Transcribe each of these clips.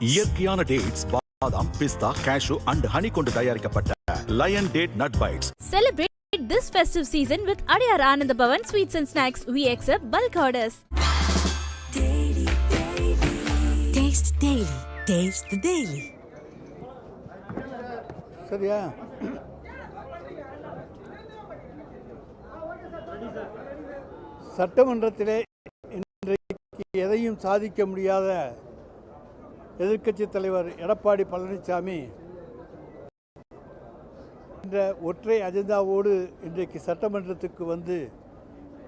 இயற்கையான டேட்ஸ் பாதாம் பிஸ்தா cash and honey கொண்டு தயாரிக்கப்பட்ட lion date nut bites Celebrate this festive season with Adyar Anand Bhavan Sweets and Snacks. We accept bulk orders. Taste Daily. Taste the Daily. சரியா சட்டமன்றத்திலே இன்றைக்கு எதையும் சாதிக்க முடியாத எதிர்க்கட்சி தலைவர் எடப்பாடி பழனிசாமி என்ற ஒற்றை அஜெண்டாவோடு இன்றைக்கு சட்டமன்றத்துக்கு வந்து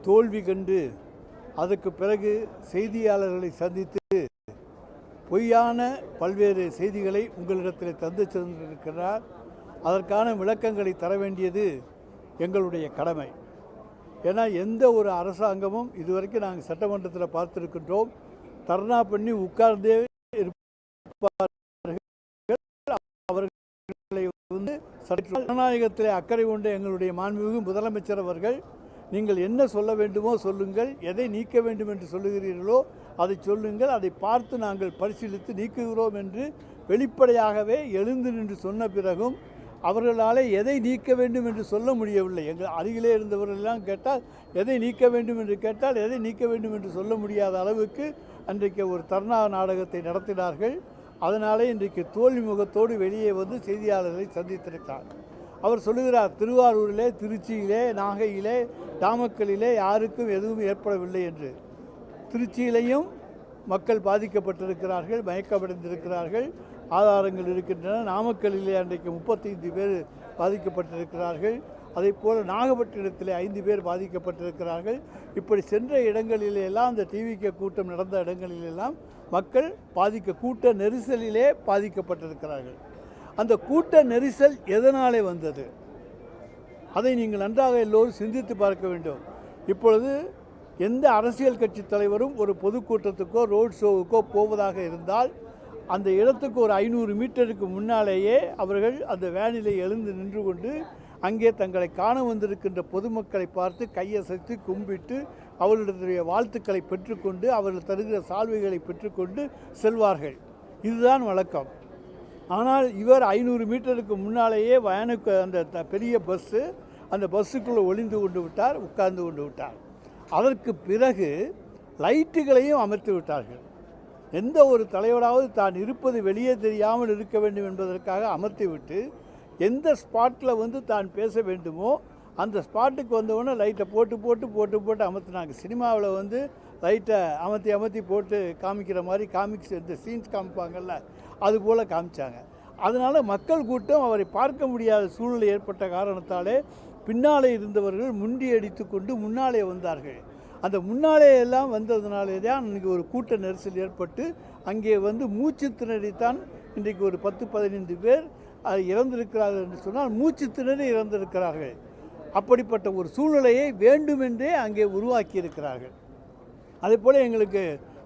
தோல்வி கண்டு அதுக்கு பிறகு செய்தியாளர்களை சந்தித்து பொய்யான பல்வேறு செய்திகளை உங்களிடத்தில் தந்து சென்றிருக்கிறார். அதற்கான விளக்கங்களை தர வேண்டியது எங்களுடைய கடமை. ஏன்னா எந்த ஒரு அரசாங்கமும் இதுவரைக்கும் நாங்கள் சட்டமன்றத்தில் பார்த்துருக்கின்றோம். தர்ணா பண்ணி உட்கார்ந்தே அவர்களை வந்து ஜனநாயகத்திலே அக்கறை கொண்ட எங்களுடைய மாண்புமிகு முதலமைச்சர் அவர்கள் நீங்கள் என்ன சொல்ல வேண்டுமோ சொல்லுங்கள் எதை நீக்க வேண்டும் என்று சொல்லுகிறீர்களோ அதை சொல்லுங்கள் அதை பார்த்து நாங்கள் பரிசீலித்து நீக்குகிறோம் என்று வெளிப்படையாகவே எழுந்து நின்று சொன்ன பிறகும் அவர்களாலே எதை நீக்க வேண்டும் என்று சொல்ல முடியவில்லை. எங்கள் அருகிலே இருந்தவர்களெல்லாம் கேட்டால் எதை நீக்க வேண்டும் என்று கேட்டால் எதை நீக்க வேண்டும் என்று சொல்ல முடியாத அளவுக்கு அன்றைக்கு ஒரு தர்ணா நாடகத்தை நடத்தினார்கள். அதனாலே இன்றைக்கு தோல்வி முகத்தோடு வெளியே வந்து செய்தியாளர்களை சந்தித்திருக்கிறார். அவர் சொல்லுகிறார் திருவாரூரிலே திருச்சியிலே நாகையிலே நாமக்கலிலே யாருக்கும் எதுவும் ஏற்படவில்லை என்று. திருச்சியிலையும் மக்கள் பாதிக்கப்பட்டிருக்கிறார்கள் மயக்கமடைந்திருக்கிறார்கள் ஆதாரங்கள் இருக்கின்றன. நாமக்கல்லிலே அன்றைக்கு முப்பத்தைந்து பேர் பாதிக்கப்பட்டிருக்கிறார்கள். அதே போல் நாகப்பட்டினத்தில் ஐந்து பேர் பாதிக்கப்பட்டிருக்கிறார்கள். இப்படி சென்ற இடங்களிலே எல்லாம் அந்த டிவிக்கு கூட்டம் நடந்த இடங்களிலெல்லாம் மக்கள் பாதிக்க கூட்ட நெரிசலிலே பாதிக்கப்பட்டிருக்கிறார்கள். அந்த கூட்ட நெரிசல் எதனாலே வந்தது? அதை நீங்கள் நன்றாக எல்லோரும் சிந்தித்து பார்க்க வேண்டும். இப்பொழுது எந்த அரசியல் கட்சி தலைவரும் ஒரு பொதுக்கூட்டத்துக்கோ ரோட் ஷோவுக்கோ போவதாக இருந்தால் அந்த இடத்துக்கு ஒரு ஐநூறு மீட்டருக்கு முன்னாலேயே அவர்கள் அந்த வேனிலே எழுந்து நின்று கொண்டு அங்கே தங்களை காண வந்திருக்கின்ற பொதுமக்களை பார்த்து கையசைத்து கும்பிட்டு அவர்களுடைய வாழ்த்துக்களை பெற்றுக்கொண்டு அவர்கள் தருகிற சால்வைகளை பெற்றுக்கொண்டு செல்வார்கள். இதுதான் வழக்கம். ஆனால் இவர் ஐநூறு மீட்டருக்கு முன்னாலேயே வயனுக்கு அந்த த- பெரிய பஸ்ஸு அந்த பஸ்ஸுக்குள்ளே ஒளிந்து கொண்டு விட்டார் உட்கார்ந்து கொண்டு விட்டார். அதற்கு பிறகு லைட்டுகளையும் அமர்த்தி விட்டார்கள். எந்த ஒரு தலைவராவது தான் இருப்பது வெளியே தெரியாமல் இருக்க வேண்டும் என்பதற்காக அமர்த்திவிட்டு எந்த ஸ்பாட்டில் வந்து தான் பேச வேண்டுமோ அந்த ஸ்பாட்டுக்கு வந்தவுடனே லைட்டை போட்டு போட்டு போட்டு போட்டு அமர்த்தினாங்க சினிமாவில் வந்து லைட்டை அமர்த்தி அமர்த்தி போட்டு காமிக்கிற மாதிரி காமிக்ஸ் இந்த சீன்ஸ் காமிப்பாங்கல்ல அது போல் காமிச்சாங்க. அதனால் மக்கள் கூட்டம் அவரை பார்க்க முடியாத சூழ்நிலை ஏற்பட்ட காரணத்தாலே பின்னாலே இருந்தவர்கள் முண்டி அடித்து கொண்டு முன்னாலே வந்தார்கள். அந்த முன்னாலே எல்லாம் வந்ததுனாலே தான் இன்றைக்கி ஒரு கூட்ட நெரிசல் ஏற்பட்டு அங்கே வந்து மூச்சு திணறித்தான் இன்றைக்கு ஒரு பத்து பதினைந்து பேர் அது இறந்திருக்கிறார்கள் என்று சொன்னால் மூச்சு திணறி இறந்திருக்கிறார்கள். அப்படிப்பட்ட ஒரு சூழ்நிலையை வேண்டுமென்றே அங்கே உருவாக்கி இருக்கிறார்கள் அதே போல் எங்களுக்கு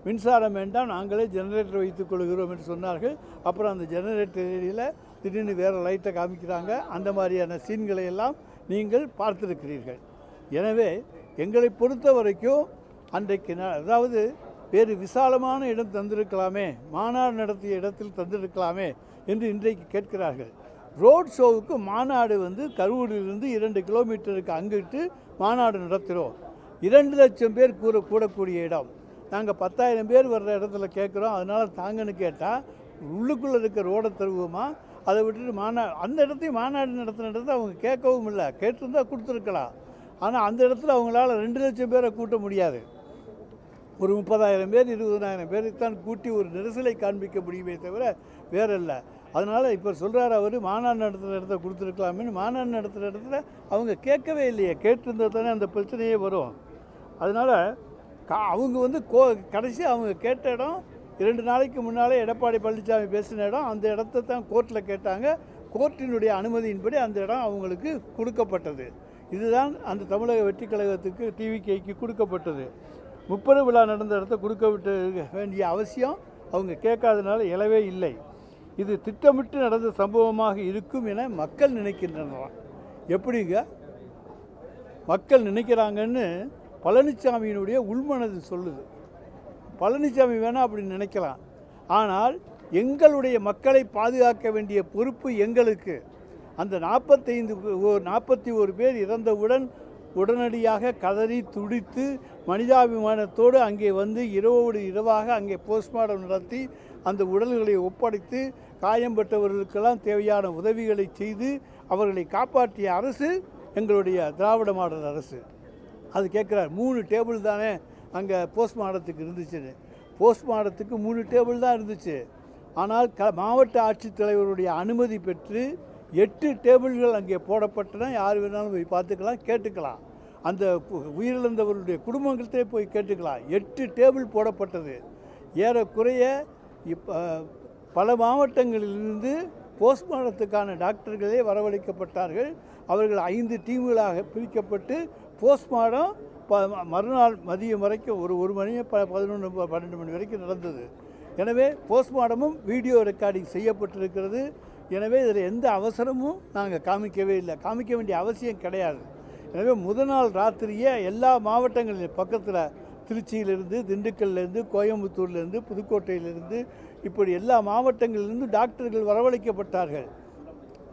மின்சாரம் வேண்டாம் நாங்களே ஜெனரேட்டர் வைத்துக் கொள்கிறோம் என்று சொன்னார்கள். அப்புறம் அந்த ஜெனரேட்டர் ஏரியில் திடீர்னு வேறு லைட்டை காமிக்கிறாங்க. அந்த மாதிரியான சீன்களை எல்லாம் நீங்கள் பார்த்திருக்கிறீர்கள். எனவே எங்களை பொறுத்த வரைக்கும் அன்றைக்கு நான் அதாவது வேறு விசாலமான இடம் தந்திருக்கலாமே மாநாடு நடத்திய இடத்தில் தந்திருக்கலாமே என்று இன்றைக்கு கேட்கிறார்கள். ரோட் ஷோவுக்கு மாநாடு வந்து கரூரிலிருந்து இரண்டு கிலோமீட்டருக்கு அங்கிட்டு மாநாடு நடத்துகிறோம். இரண்டு லட்சம் பேர் கூற கூடக்கூடிய இடம். நாங்கள் பத்தாயிரம் பேர் வர்ற இடத்துல கேட்குறோம். அதனால் தாங்கன்னு கேட்டால் உள்ளுக்குள்ளே இருக்க ரோடை தருவோமா? அதை விட்டுட்டு மாநா அந்த இடத்தையும் மாநாடு நடத்தின அவங்க கேட்கவும் இல்லை. கேட்டிருந்தால் கொடுத்துருக்கலாம். ஆனால் அந்த இடத்துல அவங்களால ரெண்டு லட்சம் பேரை கூட்ட முடியாது. ஒரு முப்பதாயிரம் பேர் இருபதாயிரம் பேருக்கு தான் கூட்டி ஒரு நெரிசலை காண்பிக்க முடியுமே தவிர வேற இல்லை அதனால் இப்போ சொல்கிறார் அவர் மாநாடு நடத்துகிற இடத்த கொடுத்துருக்கலாமேன்னு மாநாடு நடத்துகிற இடத்துல அவங்க கேட்கவே இல்லையே. கேட்டிருந்தா தானே அந்த பிரச்சனையே வரும். அதனால் கா அவங்க வந்து கோ கடைசி அவங்க கேட்ட இடம் இரண்டு நாளைக்கு முன்னாலே எடப்பாடி பழனிசாமி பேசின இடம் அந்த இடத்த தான் கோர்ட்டில் கேட்டாங்க. கோர்ட்டினுடைய அனுமதியின்படி அந்த இடம் அவங்களுக்கு கொடுக்கப்பட்டது. இதுதான் அந்த தமிழக வெற்றி கழகத்துக்கு டிவிகேக்கு கொடுக்கப்பட்டது. முப்பது விழா நடந்த இடத்த கொடுக்க விட்டு வேண்டிய அவசியம் அவங்க கேட்காதனால இலவே இல்லை. இது திட்டமிட்டு நடந்த சம்பவமாக இருக்கும் என மக்கள் நினைக்கின்றனர்? எப்படிங்க? மக்கள் நினைக்கிறாங்கன்னு பழனிசாமியினுடைய உள்மனது சொல்லுது. பழனிசாமி வேணால் அப்படி நினைக்கலாம். ஆனால் எங்களுடைய மக்களை பாதுகாக்க வேண்டிய பொறுப்பு எங்களுக்கு. அந்த நாற்பத்தைந்து நாற்பத்தி ஒரு பேர் இறந்தவுடன் உடனடியாக கதறி துடித்து மனிதாபிமானத்தோடு அங்கே வந்து இரவோடு இரவாக அங்கே போஸ்ட்மார்ட்டம் நடத்தி அந்த உடல்களை ஒப்படைத்து காயம்பட்டவர்களுக்கெல்லாம் தேவையான உதவிகளை செய்து அவர்களை காப்பாற்றிய அரசு எங்களுடைய திராவிட மாடல் அரசு. அது கேட்குறார் மூணு டேபிள் தானே அங்கே போஸ்ட்மார்ட்டத்துக்கு இருந்துச்சுன்னு. போஸ்ட்மார்ட்டத்துக்கு மூணு டேபிள் தான் இருந்துச்சு. ஆனால் க மாவட்ட ஆட்சித்தலைவருடைய அனுமதி பெற்று எட்டு டேபிள்கள் அங்கே போடப்பட்டன. யார் வேணாலும் போய் பார்த்துக்கலாம் கேட்டுக்கலாம். அந்த உயிரிழந்தவருடைய குடும்பங்கள்கிட்டே போய் கேட்டுக்கலாம். எட்டு டேபிள் போடப்பட்டது. ஏறக்குறைய இப்போ பல மாவட்டங்களிலிருந்து போஸ்ட்மார்ட்டத்துக்கான டாக்டர்களே வரவழைக்கப்பட்டார்கள். அவர்கள் ஐந்து டீம்களாக பிரிக்கப்பட்டு போஸ்ட்மார்டம் ப மறுநாள் மதியம் வரைக்கும் ஒரு ஒரு மணி ப பதினொன்று பன்னெண்டு மணி வரைக்கும் நடந்தது. எனவே போஸ்ட்மார்ட்டமும் வீடியோ ரெக்கார்டிங் செய்யப்பட்டிருக்கிறது. எனவே இதில் எந்த அவசரமும் நாங்கள் காமிக்கவே இல்லை. காமிக்க வேண்டிய அவசியம் கிடையாது. எனவே முதல் நாள் ராத்திரியே எல்லா மாவட்டங்களிலும் பக்கத்தில் திருச்சியிலிருந்து திண்டுக்கல்லேருந்து கோயம்புத்தூர்லேருந்து புதுக்கோட்டையிலிருந்து இப்படி எல்லா மாவட்டங்களிலிருந்து டாக்டர்கள் வரவழைக்கப்பட்டார்கள்.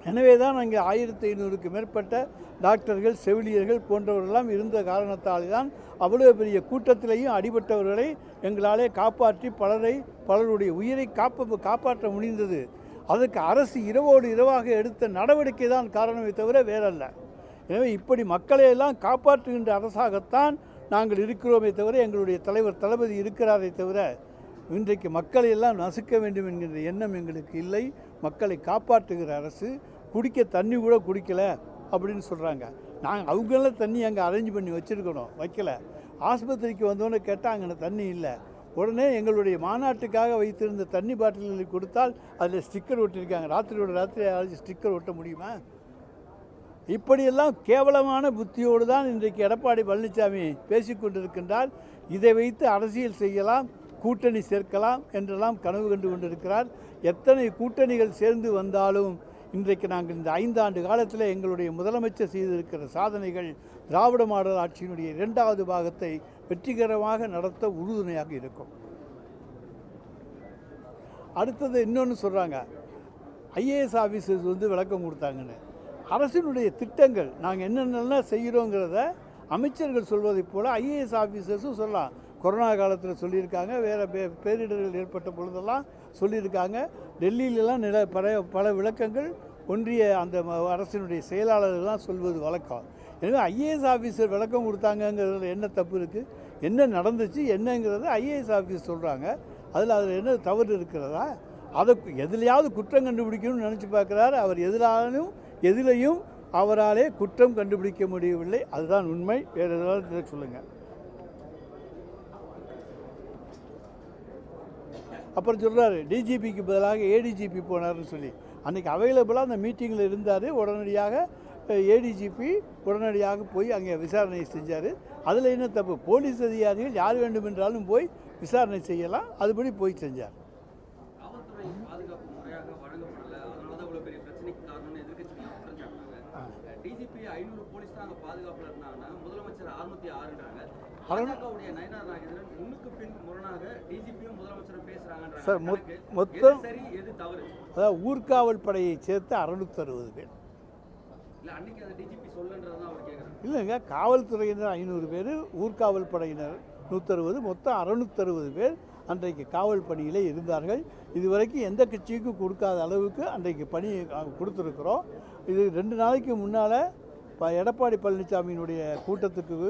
எனவே தான் அங்கே ஆயிரத்தி ஐநூறுக்கு மேற்பட்ட டாக்டர்கள் செவிலியர்கள் போன்றவர்களெல்லாம் இருந்த காரணத்தால் தான் அவ்வளோ பெரிய கூட்டத்திலையும் அடிபட்டவர்களை எங்களாலே காப்பாற்றி பலரை பலருடைய உயிரை காப்ப காப்பாற்ற முடிந்தது. அதுக்கு அரசு இரவோடு இரவாக எடுத்த நடவடிக்கை தான் காரணமே தவிர வேறல்ல. எனவே இப்படி மக்களை எல்லாம் காப்பாற்றுகின்ற அரசாகத்தான் நாங்கள் இருக்கிறோமே தவிர எங்களுடைய தலைவர் தளபதி இருக்கிறாரே தவிர இன்றைக்கு மக்களை எல்லாம் நசுக்க வேண்டும் என்கின்ற எண்ணம் எங்களுக்கு இல்லை. மக்களை காப்பாற்றுகிற அரசு குடிக்க தண்ணி கூட குடிக்கல அப்படின்னு சொல்கிறாங்க நாங்கள் அவங்களாம் தண்ணி அங்கே அரேஞ்ச் பண்ணி வச்சுருக்கணும் வைக்கல. ஆஸ்பத்திரிக்கு வந்தோன்னே கேட்டால் அங்கே தண்ணி இல்லை. உடனே எங்களுடைய மாநாட்டுக்காக வைத்திருந்த தண்ணி பாட்டில்களை கொடுத்தால் அதில் ஸ்டிக்கர் ஒட்டியிருக்காங்க. ராத்திரியோட ராத்திரி யாராச்சும் ஸ்டிக்கர் ஒட்ட முடியுமா? இப்படியெல்லாம் கேவலமான புத்தியோடு தான் இன்றைக்கு எடப்பாடி பழனிசாமி பேசிக்கொண்டிருக்கின்றார் இதை வைத்து அரசியல் செய்யலாம் கூட்டணி சேர்க்கலாம் என்றெல்லாம் கனவு கண்டு கொண்டிருக்கிறார். எத்தனை கூட்டணிகள் சேர்ந்து வந்தாலும் இன்றைக்கு நாங்கள் இந்த ஐந்தாண்டு காலத்தில் எங்களுடைய முதலமைச்சர் செய்திருக்கிற சாதனைகள் திராவிட மாடல் ஆட்சியினுடைய இரண்டாவது பாகத்தை வெற்றிகரமாக நடத்த உறுதுணையாக இருக்கும். அடுத்தது இன்னொன்று சொல்கிறாங்க ஐஏஎஸ் ஆஃபீஸர்ஸ் வந்து விளக்கம் கொடுத்தாங்கன்னு. அரசினுடைய திட்டங்கள் நாங்கள் என்னென்னலாம் செய்கிறோங்கிறத அமைச்சர்கள் சொல்வதைப் போல் ஐஏஎஸ் ஆஃபீஸர்ஸும் சொல்லலாம். கொரோனா காலத்தில் சொல்லியிருக்காங்க வேறு பே பேரிடர்கள் ஏற்பட்ட பொழுதெல்லாம் சொல்லியிருக்காங்க. டெல்லியிலலாம் நில பல பல விளக்கங்கள் ஒன்றிய அந்த அரசினுடைய செயலாளர்கள்லாம் சொல்வது வழக்கம். எனவே ஐஏஎஸ் ஆஃபீஸர் விளக்கம் கொடுத்தாங்கங்கிறதுல என்ன தப்பு இருக்குது என்ன நடந்துச்சு என்னங்கிறத ஐஏஎஸ் ஆஃபீஸ் சொல்கிறாங்க அதில் அதில் என்ன தவறு இருக்கிறதா அதை எதுலையாவது குற்றம் கண்டுபிடிக்கணும்னு நினச்சி பார்க்குறாரு. அவர் எதிராலும் எதிலையும் அவராலே குற்றம் கண்டுபிடிக்க முடியவில்லை. அதுதான் உண்மை. வேறு ஏதாவது சொல்லுங்கள் அப்புறம் சொல்கிறாரு டிஜிபிக்கு பதிலாக ஏடிஜிபி போனார்னு சொல்லி. அன்றைக்கி அவைலபிளாக அந்த மீட்டிங்கில் இருந்தார். உடனடியாக ஏடிஜிபி உடனடியாக போய் அங்கே விசாரணை செஞ்சார். அதில் என்ன தப்பு? போலீஸ் அதிகாரிகள் யார் வேண்டுமென்றாலும் போய் விசாரணை செய்யலாம். அதுபடி போய் செஞ்சார். அறுநூத்தி சார், மொத்தம் அதாவது ஊர்காவல் படையை சேர்த்து அறுநூத்தறுபது பேர் இல்ல அன்னைக்கு அந்த டிஜிபி சொல்லுன்றதான் அவர் கேட்குறாங்க இல்லைங்க காவல்துறையினர் ஐநூறு பேர் ஊர்காவல் படையினர் நூற்றறுபது மொத்தம் அறுநூத்தறுபது பேர் அன்றைக்கு காவல் பணியிலே இருந்தார்கள். இதுவரைக்கும் எந்த கட்சிக்கும் கொடுக்காத அளவுக்கு அன்றைக்கு பணி கொடுத்துருக்குறோம். இது ரெண்டு நாளைக்கு முன்னால் இப்போ எடப்பாடி பழனிசாமியினுடைய கூட்டத்துக்கு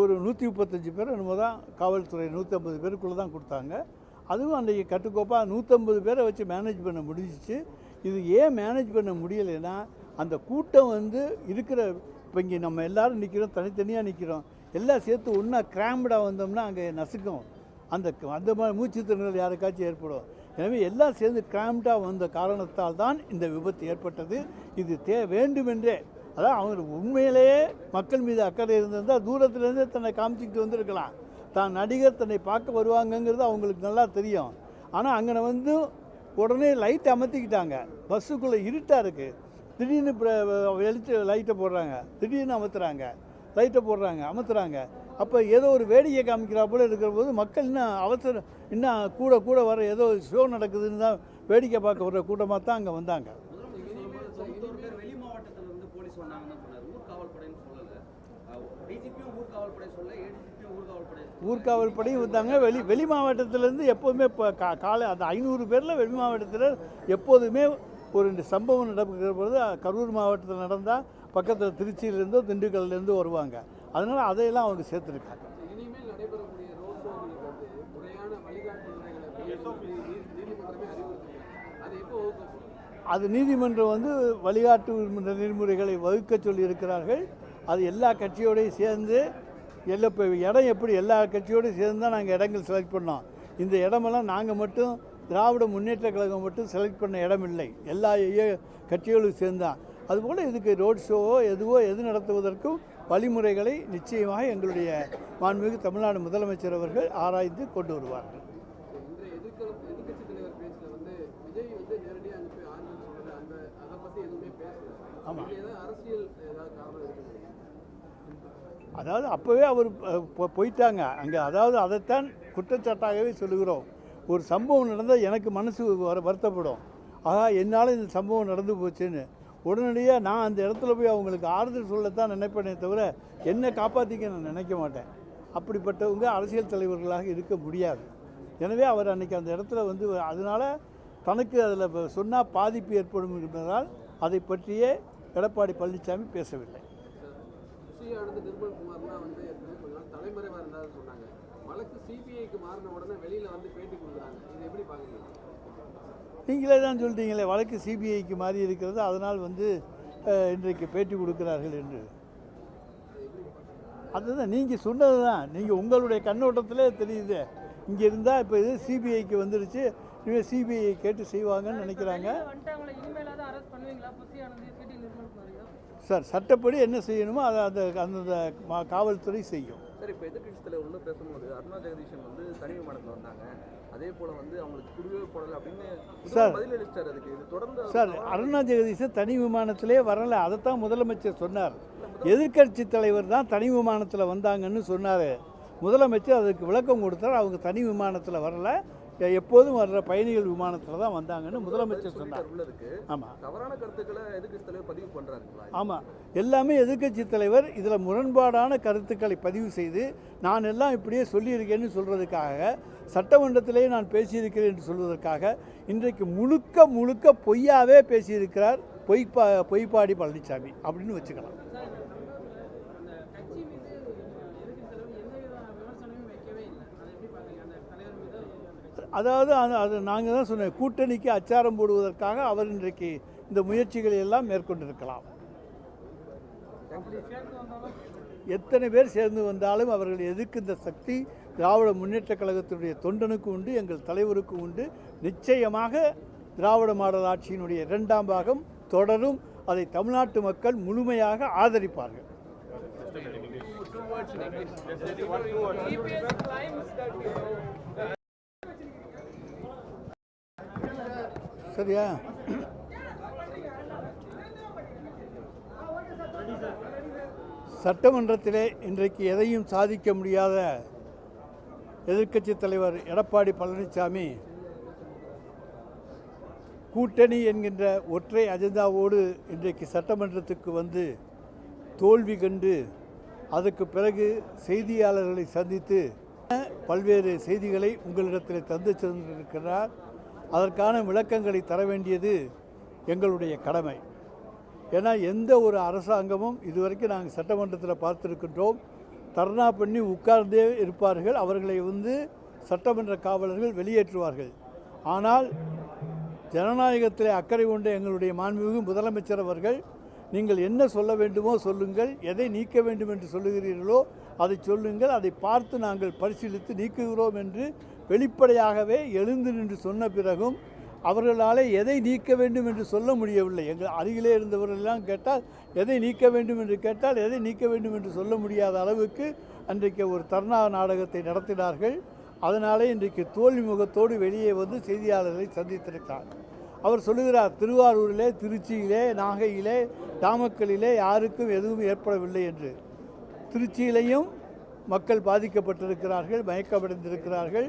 ஒரு நூற்றி முப்பத்தஞ்சு பேர் என்னமோ தான் காவல்துறை நூற்றம்பது பேருக்குள்ளே தான் கொடுத்தாங்க. அதுவும் அன்றைக்கு கட்டுக்கோப்பாக நூற்றம்பது பேரை வச்சு மேனேஜ் பண்ண முடிஞ்சிச்சு. இது ஏன் மேனேஜ் பண்ண முடியலைன்னா அந்த கூட்டம் வந்து இருக்கிற இப்போ இங்கே நம்ம எல்லாரும் நிற்கிறோம் தனித்தனியாக நிற்கிறோம் எல்லாம் சேர்த்து ஒன்றா கிராம்டாக வந்தோம்னா அங்கே நசுக்கும். அந்த அந்த மாதிரி மூச்சு திணறல் யாருக்காச்சும் ஏற்படும். எனவே எல்லாம் சேர்ந்து கிராம்டாக வந்த காரணத்தால் தான் இந்த விபத்து ஏற்பட்டது. இது தே வேண்டுமென்றே. அதான் அவங்க உண்மையிலேயே மக்கள் மீது அக்கறை இருந்திருந்தால் தூரத்துலேருந்தே தன்னை காமிச்சிக்கிட்டு வந்திருக்கலாம். தான் நடிகர் தன்னை பார்க்க வருவாங்கங்கிறது அவங்களுக்கு நல்லா தெரியும். ஆனால் அங்கே வந்து உடனே லைட் அமர்த்திக்கிட்டாங்க. பஸ்ஸுக்குள்ளே இருட்டாக இருக்குது திடீர்னு இப்போ வெளிச்ச லைட்டை போடுறாங்க. திடீர்னு அமர்த்துறாங்க லைட்டை போடுறாங்க அமர்த்துறாங்க அப்போ ஏதோ ஒரு வேடிக்கை காமிக்கிறா போல இருக்கிற போது மக்கள் இன்னும் அவசரம் இன்னும் கூட கூட வர ஏதோ ஷோ நடக்குதுன்னு தான் வேடிக்கை பார்க்க வர்ற கூட்டமாக தான் அங்கே வந்தாங்க. வெளி ஊர்காவல் படையும் வந்தாங்க. வெளி வெளி மாவட்டத்திலேருந்து எப்போதுமே இப்போ கா காலை அந்த ஐநூறு பேரில் வெளி மாவட்டத்தில் எப்போதுமே ஒரு இந்த சம்பவம் நடக்கிற பொழுது கரூர் மாவட்டத்தில் நடந்தால் பக்கத்தில் திருச்சியிலேருந்தோ திண்டுக்கல்லேருந்தோ வருவாங்க. அதனால் அதையெல்லாம் அவங்க சேர்த்துருக்காங்க. அது நீதிமன்றம் வந்து வழிகாட்டு நெறிமுறைகளை வகுக்க சொல்லியிருக்கிறார்கள். அது எல்லா கட்சியோடையும் சேர்ந்து எல்லா இப்போ இடம் எப்படி எல்லா கட்சியோடையும் சேர்ந்து தான் நாங்கள் இடங்கள் செலக்ட் பண்ணோம். இந்த இடமெல்லாம் நாங்கள் மட்டும் திராவிட முன்னேற்ற கழகம் மட்டும் செலக்ட் பண்ண இடம் இல்லை எல்லா கட்சிகளும் சேர்ந்தான். அதுபோல் இதுக்கு ரோட் ஷோவோ எதுவோ எது நடத்துவதற்கும் வழிமுறைகளை நிச்சயமாக எங்களுடைய மாண்புமிகு தமிழ்நாடு முதலமைச்சர் அவர்கள் ஆராய்ந்து கொண்டு வருவார்கள். ஆமாம். அதாவது அப்போவே அவர் போயிட்டாங்க. அங்கே அதாவது அதைத்தான் குற்றச்சாட்டாகவே சொல்லுகிறோம். ஒரு சம்பவம் நடந்தால் எனக்கு மனசு வர வருத்தப்படும். ஆகா என்னால் இந்த சம்பவம் நடந்து போச்சுன்னு. உடனடியாக நான் அந்த இடத்துல போய் அவங்களுக்கு ஆறுதல் சொல்லத்தான் நினைப்பேனே தவிர என்னை காப்பாற்றிக்க நான் நினைக்க மாட்டேன். அப்படிப்பட்டவங்க அரசியல் தலைவர்களாக இருக்க முடியாது. எனவே அவர் அன்றைக்கி அந்த இடத்துல வந்து அதனால் தனக்கு அதில் சொன்னால் பாதிப்பு ஏற்படும் என்பதால் அதை பற்றியே எடப்பாடி பழனிசாமி பேசவில்லை. வந்து தலைமறைவாக சொன்னாங்க. வழக்கு சிபிஐக்கு மாறின உடனே வெளியில் வந்து பேட்டி கொடுக்குறாங்க. இதை எப்படி பார்க்குறீங்க? நீங்களே தான் சொல்லிட்டீங்களே வழக்கு சிபிஐக்கு மாறி இருக்கிறது அதனால் வந்து இன்றைக்கு பேட்டி கொடுக்கிறார்கள் என்று. அதுதான் நீங்கள் சொன்னது தான். நீங்கள் உங்களுடைய கண்ணோட்டத்திலே தெரியுது. இங்கே இருந்தால் இப்போ இது சிபிஐக்கு வந்துருச்சு. இனிமேல் சிபிஐ கேட்டு செய்வாங்கன்னு நினைக்கிறாங்க. சார் சட்டப்படி என்ன செய்யணுமோ அதை அந்த அந்தந்த மா- காவல்துறை செய்யும். சார் இப்போ எதிர்கட்சி தலைவர் ஒன்று பேசும்போது அருணா ஜெகதீஷன் வந்து தனி விமானத்தில் வந்தாங்க. அதே போல வந்து அவங்களுக்கு குடிவே போடலை அப்படின்னு சார். முதல்வர் பதில் அளிச்சார் அதுக்கு. இது தொடர்ந்து சார் அருணா ஜெகதீசன் தனி விமானத்திலே வரல. அதைத்தான் முதலமைச்சர் சொன்னார். எதிர்க்கட்சி தலைவர் தான் தனி விமானத்தில் வந்தாங்கன்னு சொன்னார். முதலமைச்சர் அதுக்கு விளக்கம் கொடுத்தார். அவங்க தனி விமானத்தில் வரல. எப்போதும் வர்ற பயணிகள் விமானத்தில் தான் வந்தாங்கன்னு முதலமைச்சர் சொன்னார். ஆமாம் தவறான கருத்துக்களை எதிர்கட்சி தலைவர் பதிவு பண்றாருங்களா? ஆமாம் எல்லாமே எதிர்க்கட்சி தலைவர் இதில் முரண்பாடான கருத்துக்களை பதிவு செய்து நான் எல்லாம் இப்படியே சொல்லியிருக்கேன்னு சொல்கிறதுக்காக சட்டமன்றத்திலேயே நான் பேசியிருக்கிறேன் என்று சொல்வதற்காக இன்றைக்கு முழுக்க முழுக்க பொய்யாவே பேசியிருக்கிறார் பொய்ப்பா பொய்ப்பாடி பழனிசாமி அப்படின்னு வச்சுக்கலாம் அந்த கட்சி மீது எதிர்க்கட்சி தலைவர் எந்த வித விமர்சனமும் வைக்கவே இல்லை அதை எப்படி பார்க்குறீங்க அந்த தலைவர் மீது அந்த கட்சி அதாவது அது அது நாங்கள் தான் சொன்னேன் கூட்டணிக்கு அச்சாரம் போடுவதற்காக அவர் இன்றைக்கு இந்த முயற்சிகளை எல்லாம் மேற்கொண்டிருக்கலாம். எத்தனை பேர் சேர்ந்து வந்தாலும் அவர்கள் எதிர்க்கின்ற சக்தி திராவிட முன்னேற்றக் கழகத்தினுடைய தொண்டனுக்கு உண்டு எங்கள் தலைவருக்கு உண்டு. நிச்சயமாக திராவிட மாடல் ஆட்சியினுடைய இரண்டாம் பாகம் தொடரும். அதை தமிழ்நாட்டு மக்கள் முழுமையாக ஆதரிப்பார்கள். சரியா? சட்டமன்றத்திலே இன்றைக்கு எதையும் சாதிக்க முடியாத எதிர்க்கட்சித் தலைவர் எடப்பாடி பழனிசாமி கூட்டணி என்கின்ற ஒற்றை அஜெண்டாவோடு இன்றைக்கு சட்டமன்றத்துக்கு வந்து தோல்வி கண்டு அதுக்கு பிறகு செய்தியாளர்களை சந்தித்து பல்வேறு செய்திகளை உங்களிடத்தில் தந்து சென்றிருக்கிறார். அதற்கான விளக்கங்களை தர வேண்டியது எங்களுடைய கடமை. ஏன்னா எந்த ஒரு அரசாங்கமும் இதுவரைக்கும் நாங்கள் சட்டமன்றத்தில் பார்த்துருக்கின்றோம். தர்ணா பண்ணி உட்கார்ந்தே இருப்பார்கள். அவர்களை வந்து சட்டமன்ற காவலர்கள் வெளியேற்றுவார்கள். ஆனால் ஜனநாயகத்தில் அக்கறை கொண்ட எங்களுடைய மாண்புமிகு முதலமைச்சர் அவர்கள் நீங்கள் என்ன சொல்ல வேண்டுமோ சொல்லுங்கள். எதை நீக்க வேண்டும் என்று சொல்லுகிறீர்களோ அதை சொல்லுங்கள். அதை பார்த்து நாங்கள் பரிசீலித்து நீக்குகிறோம் என்று வெளிப்படையாகவே எழுந்து நின்று சொன்ன பிறகும் அவர்களால் எதை நீக்க வேண்டும் என்று சொல்ல முடியவில்லை. எங்கள் அருகிலே இருந்தவர்களெல்லாம் கேட்டால் எதை நீக்க வேண்டும் என்று கேட்டால் எதை நீக்க வேண்டும் என்று சொல்ல முடியாத அளவுக்கு அன்றைக்கு ஒரு தர்ணா நாடகத்தை நடத்தினார்கள். அதனாலே இன்றைக்கு தோல்வி முகத்தோடு வெளியே வந்து செய்தியாளர்களை சந்தித்திருக்கிறார். அவர் சொல்லுகிறார் திருவாரூரிலே திருச்சியிலே நாகையிலே நாமக்கலிலே யாருக்கும் எதுவும் ஏற்படவில்லை என்று. திருச்சியிலையும் மக்கள் பாதிக்கப்பட்டிருக்கிறார்கள் மயக்கமடைந்திருக்கிறார்கள்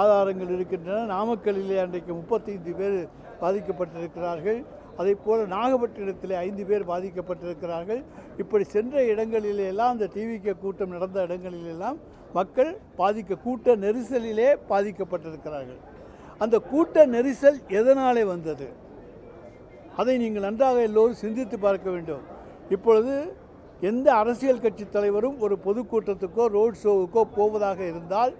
ஆதாரங்கள் இருக்கின்றன. நாமக்கல்லிலே அன்றைக்கு முப்பத்தைந்து பேர் பாதிக்கப்பட்டிருக்கிறார்கள். அதே போல் நாகப்பட்டினத்தில் ஐந்து பேர் பாதிக்கப்பட்டிருக்கிறார்கள். இப்படி சென்ற இடங்களிலெல்லாம் அந்த டிவிக்கு கூட்டம் நடந்த இடங்களிலெல்லாம் மக்கள் பாதிக்க கூட்ட நெரிசலிலே பாதிக்கப்பட்டிருக்கிறார்கள். அந்த கூட்ட நெரிசல் எதனாலே வந்தது? அதை நீங்கள் நன்றாக எல்லோரும் சிந்தித்து பார்க்க வேண்டும். இப்பொழுது எந்த அரசியல் கட்சி தலைவரும் ஒரு பொதுக்கூட்டத்துக்கோ ரோட் ஷோவுக்கோ போவதாக இருந்தால்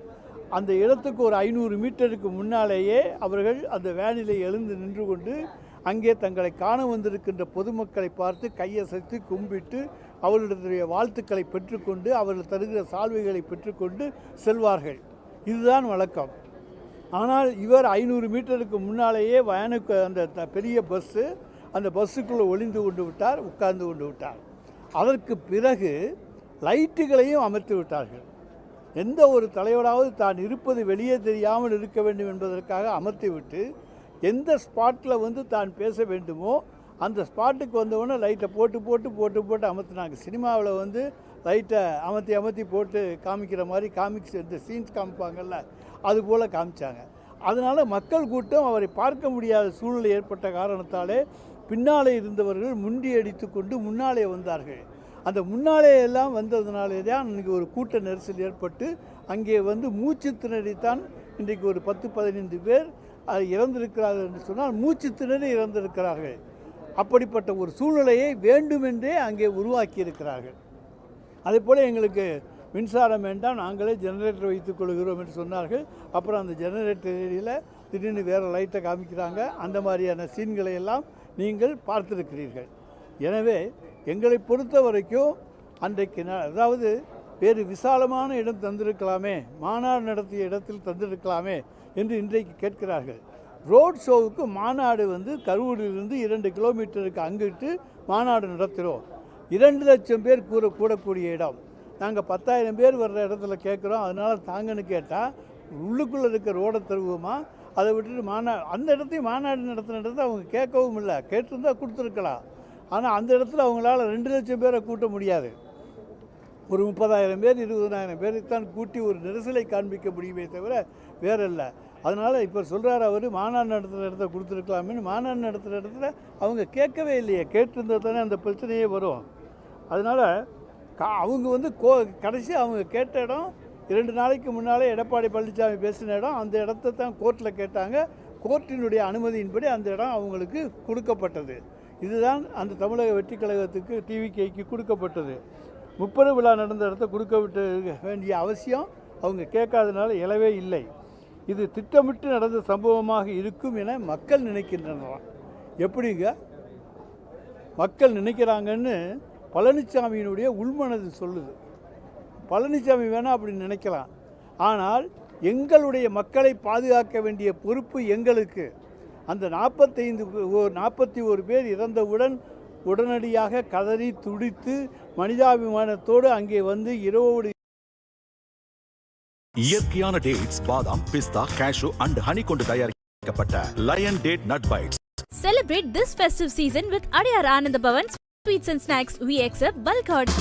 அந்த இடத்துக்கு ஒரு ஐநூறு மீட்டருக்கு முன்னாலேயே அவர்கள் அந்த வேனிலே எழுந்து நின்று கொண்டு அங்கே தங்களை காண வந்திருக்கின்ற பொதுமக்களை பார்த்து கையசைத்து கும்பிட்டு அவர்களுடைய வாழ்த்துக்களை பெற்றுக்கொண்டு அவர்கள் தருகிற சால்வைகளை பெற்றுக்கொண்டு செல்வார்கள். இதுதான் வழக்கம். ஆனால் இவர் ஐநூறு மீட்டருக்கு முன்னாலேயே வயனுக்கு அந்த த- பெரிய பஸ்ஸு அந்த பஸ்ஸுக்குள்ளே ஒளிந்து கொண்டு விட்டார் உட்கார்ந்து கொண்டு விட்டார். அதற்கு பிறகு லைட்டுகளையும் அமர்த்தி விட்டார்கள். எந்த ஒரு தலைவராவது தான் இருப்பது வெளியே தெரியாமல் இருக்க வேண்டும் என்பதற்காக அமர்த்திவிட்டு எந்த ஸ்பாட்டில் வந்து தான் பேச வேண்டுமோ அந்த ஸ்பாட்டுக்கு வந்தவுடனே லைட்டை போட்டு போட்டு போட்டு போட்டு அமர்த்தினாங்க. சினிமாவில் வந்து லைட்டை அமர்த்தி அமர்த்தி போட்டு காமிக்கிற மாதிரி காமிக்ஸ் இந்த சீன்ஸ் காமிப்பாங்கல்ல அது போல் காமிச்சாங்க. அதனால் மக்கள் கூட்டம் அவரை பார்க்க முடியாத சூழ்நிலை ஏற்பட்ட காரணத்தாலே பின்னாலே இருந்தவர்கள் முண்டி அடித்து கொண்டு முன்னாலே வந்தார்கள். அந்த முன்னாலே எல்லாம் வந்ததுனாலே தான் இன்றைக்கி ஒரு கூட்ட நெரிசல் ஏற்பட்டு அங்கே வந்து மூச்சு திணறித்தான் இன்றைக்கு ஒரு பத்து பதினைந்து பேர் அது இறந்திருக்கிறார்கள் என்று சொன்னால் மூச்சு திணறி இறந்திருக்கிறார்கள். அப்படிப்பட்ட ஒரு சூழ்நிலையை வேண்டுமென்றே அங்கே உருவாக்கி இருக்கிறார்கள் அதே போல் எங்களுக்கு மின்சாரம் வேண்டாம் நாங்களே ஜெனரேட்டர் வைத்துக் கொள்கிறோம் என்று சொன்னார்கள். அப்புறம் அந்த ஜெனரேட்டர் ஏரியில் திடீர்னு வேறு லைட்டை காமிக்கிறாங்க. அந்த மாதிரியான சீன்களை எல்லாம் நீங்கள் பார்த்திருக்கிறீர்கள். எனவே எங்களை பொறுத்த வரைக்கும் அன்றைக்கு அதாவது வேறு விசாலமான இடம் தந்திருக்கலாமே மாநாடு நடத்திய இடத்தில் தந்திருக்கலாமே என்று இன்றைக்கு கேட்கிறார்கள். ரோட் ஷோவுக்கு மாநாடு வந்து கரூரிலிருந்து இரண்டு கிலோமீட்டருக்கு அங்கிட்டு மாநாடு நடத்துகிறோம். இரண்டு லட்சம் பேர் கூற கூடக்கூடிய இடம். நாங்கள் பத்தாயிரம் பேர் வர்ற இடத்துல கேட்குறோம். அதனால் தாங்கன்னு கேட்டால் உள்ளுக்குள்ளே இருக்க ரோடை தருவோமா? அதை விட்டுட்டு மாநா அந்த இடத்தையும் மாநாடு நடத்தின இடத்த அவங்க கேட்கவும் இல்லை. கேட்டிருந்தா கொடுத்துருக்கலாம். ஆனால் அந்த இடத்துல அவங்களால ரெண்டு லட்சம் பேரை கூட்ட முடியாது. ஒரு முப்பதாயிரம் பேர் இருபதாயிரம் பேருக்கு தான் கூட்டி ஒரு நெரிசலை காண்பிக்க முடியுமே தவிர வேற இல்லை. அதனால் இப்போ சொல்கிறார் அவர் மாநாடு நடத்துகிற இடத்த கொடுத்துருக்கலாமேனு மாநாடு நடத்துகிற இடத்துல அவங்க கேட்கவே இல்லையே. கேட்டிருந்தால் தானே அந்த பிரச்சனையே வரும். அதனால் கா அவங்க வந்து கோ கடைசி அவங்க கேட்ட இடம் இரண்டு நாளைக்கு முன்னாலே எடப்பாடி பழனிசாமி பேசின இடம் அந்த இடத்த தான் கோர்ட்டில் கேட்டாங்க. கோர்ட்டினுடைய அனுமதியின்படி அந்த இடம் அவங்களுக்கு கொடுக்கப்பட்டது. இதுதான் அந்த தமிழக வெற்றி கழகத்துக்கு டிவிகேக்கு கொடுக்கப்பட்டது. முப்பது விழா நடந்த இடத்த கொடுக்க விட்டு வேண்டிய அவசியம் அவங்க கேட்காதனால இலவே இல்லை. இது திட்டமிட்டு நடந்த சம்பவமாக இருக்கும் என மக்கள் நினைக்கின்றனராம் எப்படிங்க? மக்கள் நினைக்கிறாங்கன்னு பழனிசாமியினுடைய உள்மனது சொல்லுது. பழனிசாமி வேணால் அப்படி நினைக்கலாம் ஆனால் எங்களுடைய மக்களை பாதுகாக்க வேண்டிய பொறுப்பு எங்களுக்கு அந்த நாற்பத்தைந்து ஒரு நாற்பத்தி ஒரு பேர் இறந்தவுடன் உடனடியாக கதறி துடித்து மனிதாபிமானத்தோடு அங்கே வந்து இரவோடு இயற்கையான டேட்ஸ் பாதாம் பிஸ்தா கேஷு அண்ட் ஹனி கொண்டு தயாரிக்கப்பட்ட lion date nut bites Celebrate this festive season with Adyar Ananda Bhavan Sweets and Snacks. We accept bulk orders.